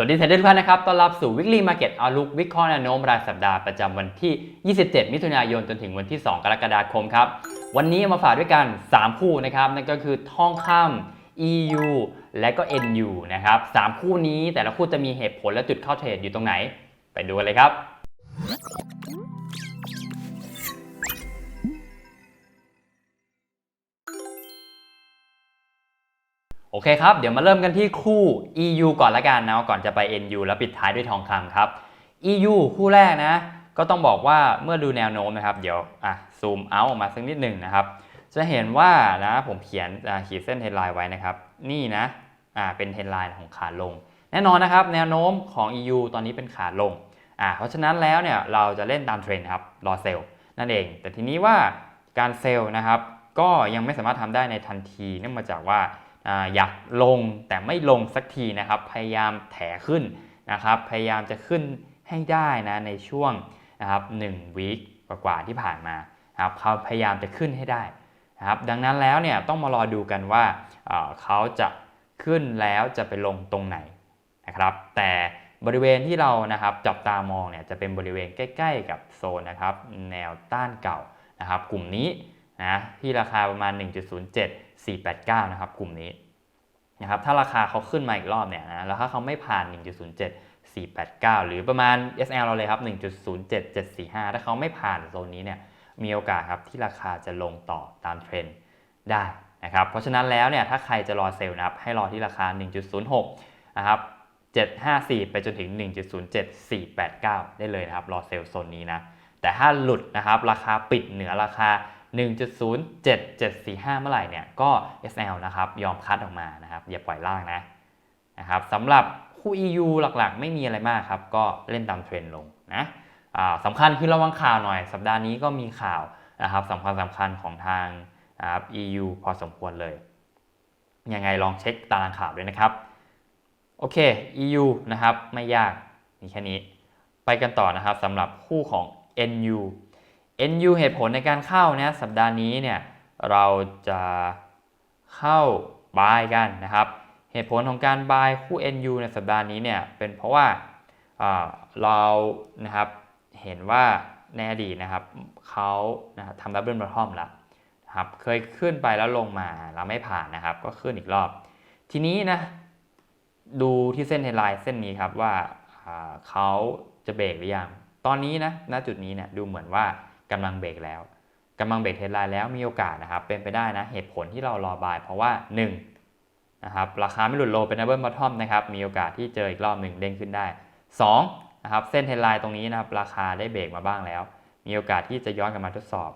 วัสดีเทรดเดอร์ทุกท่านนะครับ ต้อนรับสู่ Weekly Market Outlook วิเคราะห์แนวโน้มรายสัปดาห์ประจำวันที่ 27 มิถุนายนจนถึงวันที่ 2 กรกฎาคมครับ วันนี้มาฝากด้วยกัน 3 คู่นะครับ นั่นก็คือทองคำ EU และก็ NU นะครับ 3 คู่นี้แต่ละคู่จะมีเหตุผลและจุดเข้าเทรดอยู่ตรงไหน ไปดูกันเลยครับ โอเคครับ เดี๋ยวมาเริ่มกันที่คู่ EU ก่อนละกันนะก่อนจะไป NU แล้วปิดท้ายด้วยทองคำครับ EU คู่แรกนะ ก็ต้องบอกว่าเมื่อดูแนวโน้มนะครับ เดี๋ยวอะซูมเอาออกมาสักนิดหนึ่งนะครับ จะเห็นว่านะผมเขียนขีดเส้นเฮดไลน์ไว้นะครับ นี่นะอ่าเป็นเฮดไลน์ของขาลง แน่นอนนะครับ แนวโน้มของ EU ตอนนี้เป็นขาลงอ่าเพราะฉะนั้นแล้วเนี่ยเราจะเล่นตามเทรนด์ครับรอเซลล์นั่นเอง แต่ทีนี้ว่าการเซลล์นะครับ ก็ยังไม่สามารถทำได้ในทันทีเนื่องมาจากว่า อยากลงแต่ไม่ลงสักทีนะครับ พยายามแถขึ้นนะครับ พยายามจะขึ้นให้ได้นะในช่วงนะครับหนึ่งวีคกว่าๆที่ผ่านมาครับเขาพยายามจะขึ้นให้ได้นะครับ ดังนั้นแล้วเนี่ยต้องมารอดูกันว่าเอ่อเขาจะขึ้นแล้วจะไปลงตรงไหนนะครับ แต่บริเวณที่เรานะครับจับตามองเนี่ยจะเป็นบริเวณใกล้ ๆ กับโซนนะครับ แนวต้านเก่านะครับ กลุ่มนี้นะที่ราคาประมาณ 1.07 489 นะครับ กลุ่มนี้นะครับถ้าราคาเขาขึ้นมาอีกรอบเนี่ยนะแล้วถ้าเขาไม่ผ่าน 1.07 489 หรือประมาณ SL เราเลยครับ 1.07 745 ถ้าเขาไม่ผ่านโซนนี้เนี่ยมีโอกาสครับที่ราคาจะลงต่อตามเทรนด์ได้นะครับเพราะฉะนั้นแล้วเนี่ยถ้าใครจะรอเซลล์นะครับให้รอที่ราคา 1.06 นะครับ 754 ไปจนถึง 1.07 489 ได้เลยนะครับรอเซลล์โซนนี้นะแต่ถ้าหลุดนะครับราคาปิดเหนือราคา 1.07745 เมื่อไหร่เนี่ยก็ SL นะครับยอมคัดออกมานะครับอย่าปล่อยล่างนะนะครับสำหรับคู่ EU หลักๆ ไม่มีอะไรมากครับ ก็เล่นตามเทรนลงนะอ่าสำคัญคือระวังข่าวหน่อย สัปดาห์นี้ก็มีข่าวนะครับสำคัญสำคัญของทางนะครับ EU พอสมควรเลย ยังไงลองเช็คตารางข่าวด้วยนะครับ โอเค EU นะครับไม่ยากมีแค่นี้ ไปกันต่อนะครับสำหรับคู่ของ NU NU เหตุผลในการเข้านะสัปดาห์นี้เนี่ยเราจะเข้าบายกันนะครับ เหตุผลของการบายคู่ NU ในสัปดาห์นี้เนี่ยเป็นเพราะว่าเรานะครับเห็นว่าในอดีตนะครับเขานะทำดับเบิลบอททอมแล้วนะครับเคยขึ้นไปแล้วลงมาแล้วไม่ผ่านนะครับ ก็ขึ้นอีกรอบ ทีนี้นะดูที่เส้นเฮดไลน์เส้นนี้ครับว่าอ่าเขาจะเบรกหรือยัง ตอนนี้นะณจุดนี้เนี่ยดูเหมือนว่า กำลังเบรกแล้วกำลังเบรกเทรนไลน์แล้วมีโอกาสนะครับเป็นไปได้นะเหตุผลที่เรารอบายเพราะว่า1นะครับราคาไม่หลุดโลเป็นดับเบิลบอททอมนะครับมีโอกาสที่เจออีกรอบหนึ่งเด้งขึ้นได้2นะครับเส้นเทรนไลน์ตรงนี้นะครับราคาได้เบรกมาบ้างแล้ว มีโอกาสที่จะย้อนกลับมาทดสอบ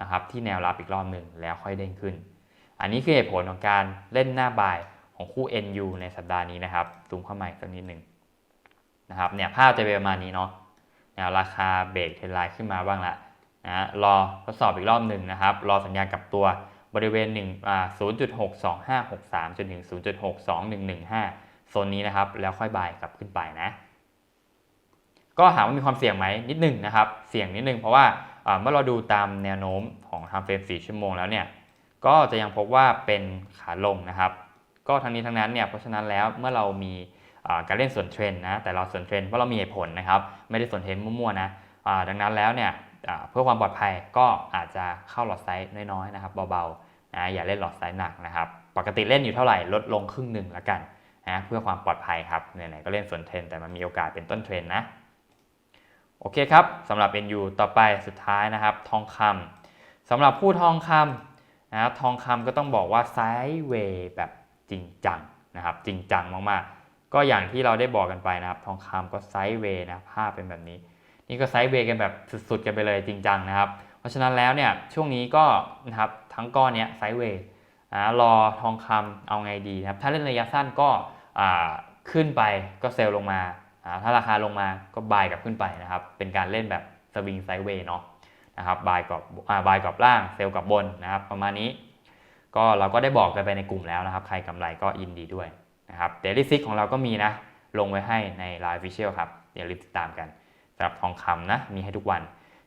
นะครับที่แนวรับอีกรอบหนึ่งแล้วค่อยเด้งขึ้น อันนี้คือเหตุผลของการเล่นหน้าบายของคู่ NU ในสัปดาห์นี้นะครับซูมเข้ามาอีกสักนิดหนึ่งนะครับเนี่ยภาพจะเป็นประมาณนี้เนาะแนวราคาเบรกเทรนไลน์ขึ้นมาบ้างละ นะรอทดสอบอีกรอบหนึ่งนะครับ รอสัญญาณกลับตัวบริเวณ1อ่า0.62563 จนถึง 0.62115 โซนนี้นะครับ แล้วค่อยบายกลับขึ้นไปนะ ก็ถามว่ามีความเสี่ยงไหมนิดหนึ่งนะครับ เสี่ยงนิดนึงเพราะว่าเมื่อเราดูตามแนวโน้มของทางเฟรม 4 ชั่วโมงแล้วเนี่ย ก็จะยังพบว่าเป็นขาลงนะครับ ก็ทั้งนี้ทั้งนั้นเนี่ย เพราะฉะนั้นแล้วเมื่อเรามีการเล่นส่วนเทรนนะ แต่เราส่วนเทรนเพราะเรามีเหตุผลนะครับ ไม่ได้ส่วนเทรนมั่วๆนะดังนั้นแล้วเนี่ย เพื่อความปลอดภัยก็อาจจะเข้าหลอดไซส์น้อยๆนะครับเบาๆนะอย่าเล่นหลอดไซส์หนักนะครับปกติเล่นอยู่เท่าไหร่ลดลงครึ่งหนึ่งละกันนะเพื่อความปลอดภัยครับไหนๆก็เล่นส่วนเทรนแต่มันมีโอกาสเป็นต้นเทรนนะโอเคครับสำหรับ NU ต่อไปสุดท้ายนะครับทองคำสำหรับผู้ทองคำนะครับทองคำก็ต้องบอกว่าไซด์เวย์แบบจริงจังนะครับจริงจังมากๆ ก็อย่างที่เราได้บอกกันไปนะครับ ทองคำก็ไซด์เวย์นะภาพเป็นแบบนี้ นี่ก็ไซด์เวย์กันแบบสุดๆกันไปเลยจริงจังนะครับ เพราะฉะนั้นแล้วเนี่ยช่วงนี้ก็นะครับทั้งก้อนเนี้ยไซด์เวย์นะรอทองคำเอาไงดีนะครับ ถ้าเล่นระยะสั้นก็ขึ้นไปก็เซลล์ลงมา ถ้าราคาลงมาก็บายกับขึ้นไปนะครับ เป็นการเล่นแบบสวิงไซด์เวย์เนาะนะครับบายกับอ่าบายกับล่างเซลล์กับบนนะครับ ประมาณนี้ ก็เราก็ได้บอกกันไปในกลุ่มแล้วนะครับ ใครกำไรก็ยินดีด้วยนะครับเดลิซิกของเราก็มีนะ ลงไว้ให้ใน Line Official ครับ เดี๋ยวรีบติดตามกัน สำหรับทองคำนะมีให้ทุกวัน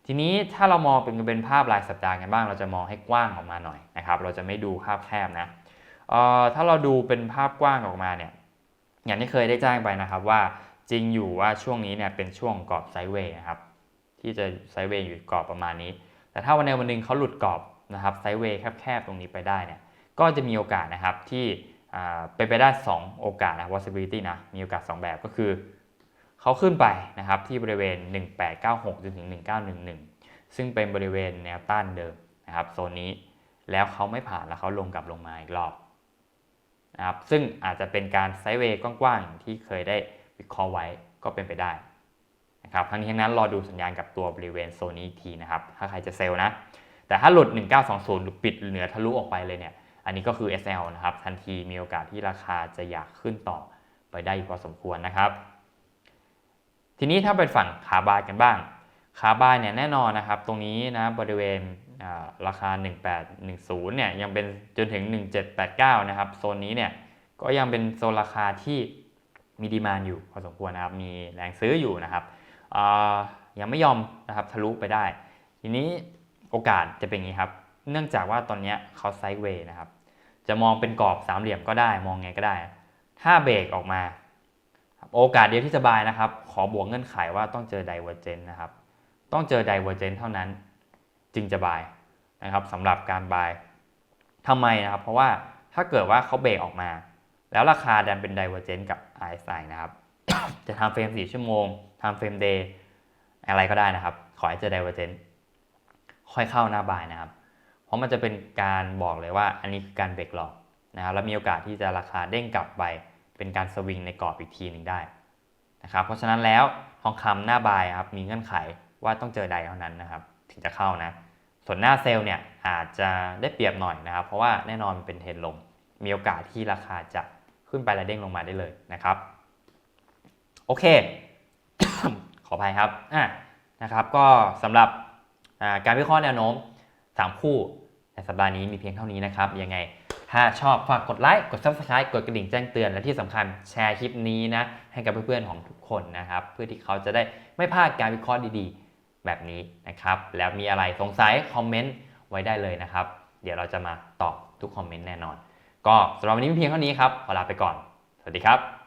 ทีนี้ถ้าเรามองเป็นเป็นภาพรายสัปดาห์กันบ้าง เราจะมองให้กว้างออกมาหน่อยนะครับเราจะไม่ดูภาพแคบนะออถ้าเราดูเป็นภาพกว้างออกมาเนี่ยอย่างที่เคยได้แจ้งไปนะครับว่าจริงอยู่ว่าช่วงนี้เนี่ยเป็นช่วงกรอบไซเวย์นะครับที่จะไซเวย์อยู่กรอบประมาณนี้ แต่ถ้าวันใดวันหนึ่งเขาหลุดกรอบนะครับไซเวย์แคบๆตรงนี้ไปได้เนี่ยก็จะมีโอกาสนะครับที่เป็นไปได้ 2 โอกาสนะ possibility นะมีโอกาส 2 แบบก็คือ เขาขึ้นไปนะครับที่บริเวณ 1896จนถึง 1911 ซึ่งเป็นบริเวณแนวต้านเดิมนะครับโซนนี้แล้วเขาไม่ผ่านแล้วเขาลงกลับลงมาอีกรอบนะครับซึ่งอาจจะเป็นการไซด์เวย์กว้างๆที่เคยได้วิเคราะห์ไว้ก็เป็นไปได้นะครับทั้งนี้ทั้งนั้นรอดูสัญญาณกับตัวบริเวณโซนนี้อีกทีนะครับ ถ้าใครจะเซลล์นะ แต่ถ้าหลุด 1920 หรือปิดเหนือทะลุออกไปเลยเนี่ย อันนี้ก็คือ SL นะครับ ทันทีมีโอกาสที่ราคาจะอยากขึ้นต่อไปได้อีกพอสมควรนะครับ ทีนี้ถ้าเป็นฝั่งขาบายกันบ้าง ขาบายเนี่ยแน่นอนนะครับ ตรงนี้นะบริเวณราคา 1810 เนี่ยยังเป็นจนถึง 1789 นะครับ โซนนี้เนี่ยก็ยังเป็นโซนราคาที่มีดีมานอยู่พอสมควรนะครับ มีแรงซื้ออยู่นะครับยังไม่ยอมนะครับทะลุไปได้ ทีนี้โอกาสจะเป็นอย่างนี้ครับ เนื่องจากว่าตอนนี้เขาไซด์เวย์นะครับ จะมองเป็นกรอบสามเหลี่ยมก็ได้ มองไงก็ได้ ถ้าเบรกออกมา โอกาสเดียวที่จะบายนะครับ ขอบวกเงื่อนไขว่าต้องเจอไดเวอร์เจนนะครับ ต้องเจอไดเวอร์เจนเท่านั้นจึงจะบายนะครับสำหรับการบายทำไมนะครับ เพราะว่าถ้าเกิดว่าเขาเบรกออกมา แล้วราคาดันเป็นไดเวอร์เจนกับ RSI นะครับ จะทำเฟรม4ชั่วโมงทำเฟรมเดย์อะไรก็ได้นะครับ ขอให้เจอไดเวอร์เจนค่อยเข้าหน้าบายนะครับ เพราะมันจะเป็นการบอกเลยว่าอันนี้คือการเบรกหลอกนะครับแล้วมีโอกาสที่จะราคาเด้งกลับไป เป็นการสวิงในกรอบอีกทีหนึ่งได้นะครับเพราะฉะนั้นแล้วทองคำหน้าบายครับมีเงื่อนไขว่าต้องเจอใดเท่านั้นนะครับถึงจะเข้านะส่วนหน้าเซลล์เนี่ยอาจจะได้เปรียบหน่อยนะครับ เพราะว่าแน่นอนมันเป็นเทรนลง มีโอกาสที่ราคาจะขึ้นไปและเด้งลงมาได้เลยนะครับ โอเค ขออภัยครับอะนะครับ ก็สำหรับการวิเคราะห์แนวโน้ม 3 คู่ในสัปดาห์นี้มีเพียงเท่านี้นะครับยังไง ถ้าชอบฝากกดไลค์ กด Subscribe กดกระดิ่งแจ้งเตือน และที่สำคัญแชร์คลิปนี้นะ ให้กับเพื่อนๆของทุกคนนะครับ เพื่อที่เขาจะได้ไม่พลาดการวิเคราะห์ดีๆ แบบนี้นะครับ แล้วมีอะไรสงสัยคอมเมนต์ไว้ได้เลยนะครับ เดี๋ยวเราจะมาตอบทุกคอมเมนต์แน่นอน ก็สำหรับวันนี้เพียงเท่านี้ครับ ขอลาไปก่อน สวัสดีครับ